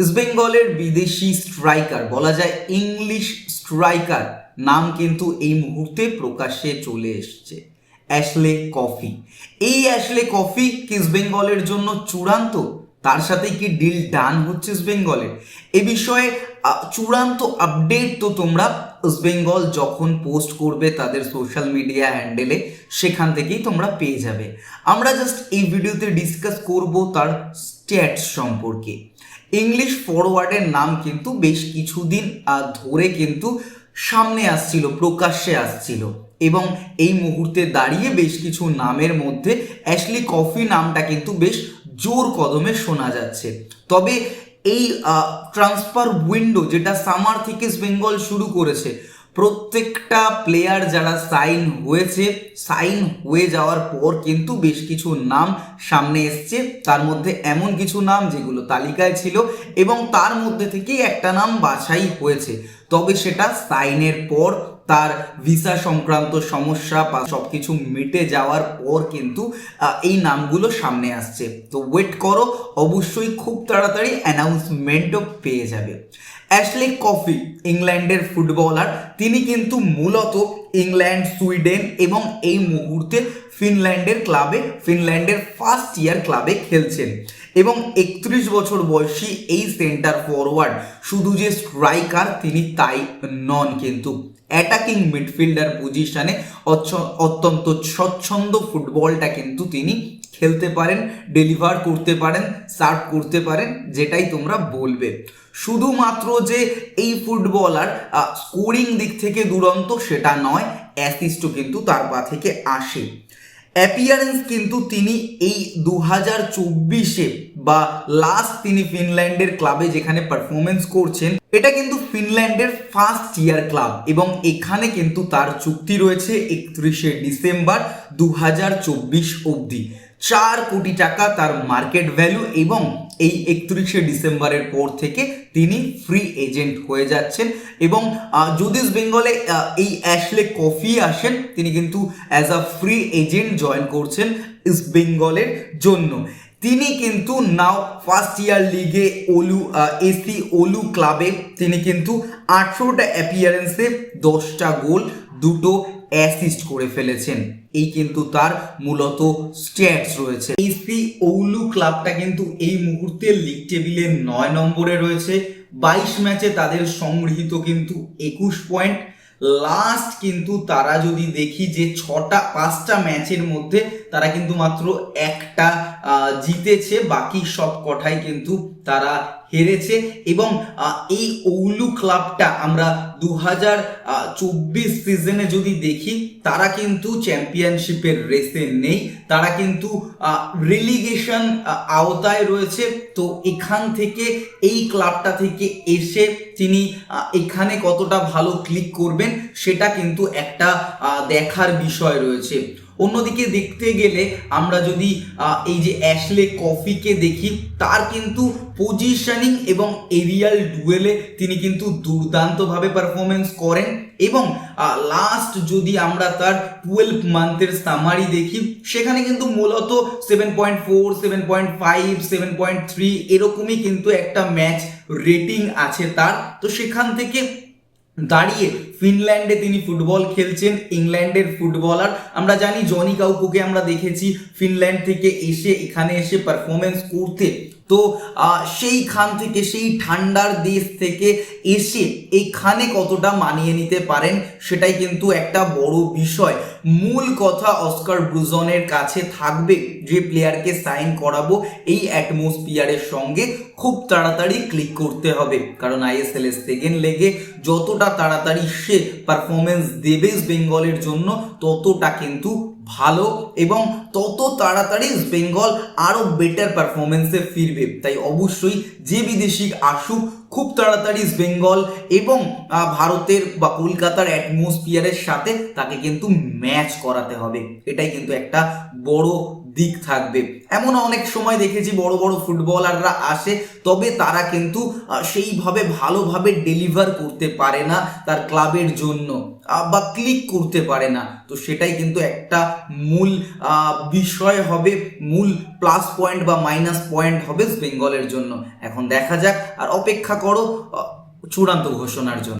ইস্টবেঙ্গলের বিদেশি স্ট্রাইকার বলা যায় ইংলিশ স্ট্রাইকার নাম কিন্তু এই মুহূর্তে প্রকাশ্যে চলে এসছে। অ্যাশলে কফি এই অ্যাশলে কফি ইস্টবেঙ্গলের জন্য চূড়ান্ত? তার সাথে কি ডিল ডান হচ্ছে ইস্টবেঙ্গলের এ বিষয়ে চূড়ান্ত আপডেট তো তোমরা ইস্টবেঙ্গল যখন পোস্ট করবে তাদের সোশ্যাল মিডিয়া হ্যান্ডেলে সেখান থেকেই তোমরা পেয়ে যাবে। আমরা জাস্ট এই ভিডিওতে ডিসকাস করব তার স্ট্যাটস সম্পর্কে। ইংলিশ ফরওয়ার্ডের নাম কিন্তু বেশ কিছুদিন ধরে কিন্তু সামনে আসছিল, প্রকাশ্যে আসছিল। এবং এই মুহূর্তে দাঁড়িয়ে বেশ কিছু নামের মধ্যে অ্যাশলি কফি নামটা কিন্তু বেশ জোর কদমে শোনা যাচ্ছে। তবে এই ট্রান্সফার উইন্ডো যেটা সামার থেকে বেঙ্গল শুরু করেছে, প্রত্যেকটা প্লেয়ার যারা সাইন হয়েছে সাইন হয়ে যাওয়ার পর কিন্তু বেশ কিছু নাম সামনে এসছে। তার মধ্যে এমন কিছু নাম যেগুলো তালিকায় ছিল এবং তার মধ্যে থেকেই একটা নাম বাছাই হয়েছে। তবে সেটা সাইনের পর তার ভিসা সংক্রান্ত সমস্যা বা সব কিছু মিটে যাওয়ার পর কিন্তু এই নামগুলো সামনে আসছে। তো ওয়েট করো, অবশ্যই খুব তাড়াতাড়ি অ্যানাউন্সমেন্টও পেয়ে যাবে। অ্যাশলে কফি ইংল্যান্ডের ফুটবলার, তিনি কিন্তু মূলত ইংল্যান্ড, সুইডেন এবং এই মুহূর্তে ফিনল্যান্ডের ক্লাবে, ফিনল্যান্ডের ফার্স্ট ইয়ার ক্লাবে খেলছেন। এবং একত্রিশ বছর বয়সী এই সেন্টার ফরওয়ার্ড শুধু যে স্ট্রাইকার তিনি তাই নন কিন্তু। অ্যাটাকিং মিডফিল্ডার পজিশনে অত্যন্ত স্বচ্ছন্দ ফুটবলটা কিন্তু তিনি খেলতে পারেন ডেলিভার করতে পারেন সার্ভ করতে পারেন, যেটাই তোমরা বলবে। শুধুমাত্র যে এই ফুটবলার স্কোরিং দিক থেকে দুরন্ত সেটা নয় অ্যাসিস্টও কিন্তু তার পা থেকে আসে। অ্যাপিয়ারেন্স কিন্তু তিনি এই দু হাজার চব্বিশে বা লাস্ট তিনি ফিনল্যান্ডের ক্লাবে যেখানে পারফরমেন্স করছেন, এটা কিন্তু ফিনল্যান্ডের ফার্স্ট ইয়ার ক্লাব এবং এখানে কিন্তু তার চুক্তি রয়েছে একত্রিশে ডিসেম্বর দু হাজার চব্বিশ অবধি। চার কোটি টাকা তার মার্কেট ভ্যালু এবং এই একত্রিশে ডিসেম্বরের পর থেকে তিনি ফ্রি এজেন্ট হয়ে যাচ্ছেন এবং যদি বেঙ্গলে এই অ্যাশলে কফি আসেন। তিনি কিন্তু as a free agent join করছেন ইস্ট বেঙ্গলের জন্য। তিনি কিন্তু নাও ফার্স্ট ইয়ার লিগে ওলু এসি ওলু ক্লাবে তিনি কিন্তু আঠেরোটা অ্যাপিয়ারেন্সে দশটা গোল, দুটো অ্যাসিস্ট করে ফেলেছেন। এই কিন্তু তার মূলত স্ট্যাটস রয়েছে। এসি ওলু ক্লাবটা কিন্তু এই মুহূর্তে লিগ টেবিলে নয় নম্বরে রয়েছে। বাইশ ম্যাচে তাদের সংগৃহীত কিন্তু একুশ পয়েন্ট লাস্ট কিন্তু তারা যদি দেখি যে ছটা, পাঁচটা ম্যাচের মধ্যে তারা কিন্তু মাত্র একটা জিতেছে। বাকি সব কটাই কিন্তু তারা হেরেছে এবং এই ওলু ক্লাবটা আমরা দু হাজার চব্বিশ সিজনে যদি দেখি, তারা কিন্তু চ্যাম্পিয়নশিপের রেসে নেই। তারা কিন্তু রিলিগেশন আওতায় রয়েছে। তো এখান থেকে, এই ক্লাবটা থেকে এসে তিনি এখানে কতটা ভালো ক্লিক করবেন, সেটা কিন্তু একটা দেখার বিষয় রয়েছে। অন্যদিকে দেখতে গেলে আমরা যদি এই যে অ্যাশলে কফিকে দেখি, তার কিন্তু পজিশনিং এবং এরিয়াল ডুয়েলে তিনি কিন্তু দুর্দান্তভাবে পারফরমেন্স করেন এবং লাস্ট যদি আমরা তার টুয়েলভ মান্থের সামারি দেখি, সেখানে কিন্তু মূলত seven point four seven point five seven point three এরকমই কিন্তু একটা ম্যাচ রেটিং আছে তার। তো সেখান থেকে দাঁড়িয়ে ফিনল্যান্ডে তিনি ফুটবল খেলছেন, ইংল্যান্ডের ফুটবলার। আমরা জানি, জনি কাউকুকে আমরা দেখেছি ফিনল্যান্ড থেকে এসে এখানে এসে পারফরমেন্স করতে। তো সেইখান থেকে, সেই ঠান্ডার দেশ থেকে এসে এইখানে কতটা মানিয়ে নিতে পারেন সেটাই কিন্তু একটা বড় বিষয়। মূল কথা অস্কার ব্রুজনের কাছে থাকবে যে প্লেয়ারকে সাইন করাবো এই অ্যাটমসফিয়ারের সঙ্গে খুব তাড়াতাড়ি ক্লিক করতে হবে। কারণ আইএসএল এর সেকেন্ড লেগে যতটা তাড়াতাড়ি সে পারফরমেন্স দেবে বেঙ্গলের জন্য, ততটা কিন্তু ভালো এবং তত তাড়াতাড়ি বেঙ্গল আরও বেটার পারফরমেন্সে ফিরবে। তাই অবশ্যই যে বিদেশি আসুক, খুব তাড়াতাড়ি বেঙ্গল এবং ভারতের বা কলকাতার অ্যাটমসফিয়ারের সাথে তাকে কিন্তু ম্যাচ করাতে হবে। এটাই কিন্তু একটা বড় দিক থাকবে। এমন অনেক সময় দেখেছি বড় বড় ফুটবলাররা আসে, তবে তারা কিন্তু সেইভাবে ভালোভাবে ডেলিভার করতে পারে না তার ক্লাবের জন্য বা ক্লিক করতে পারে না। তো সেটাই কিন্তু একটা মূল বিষয় হবে, মূল প্লাস পয়েন্ট বা মাইনাস পয়েন্ট হবে বেঙ্গলের জন্য। এখন দেখা যাক, আর অপেক্ষা করো চূড়ান্ত ঘোষণার জন্য।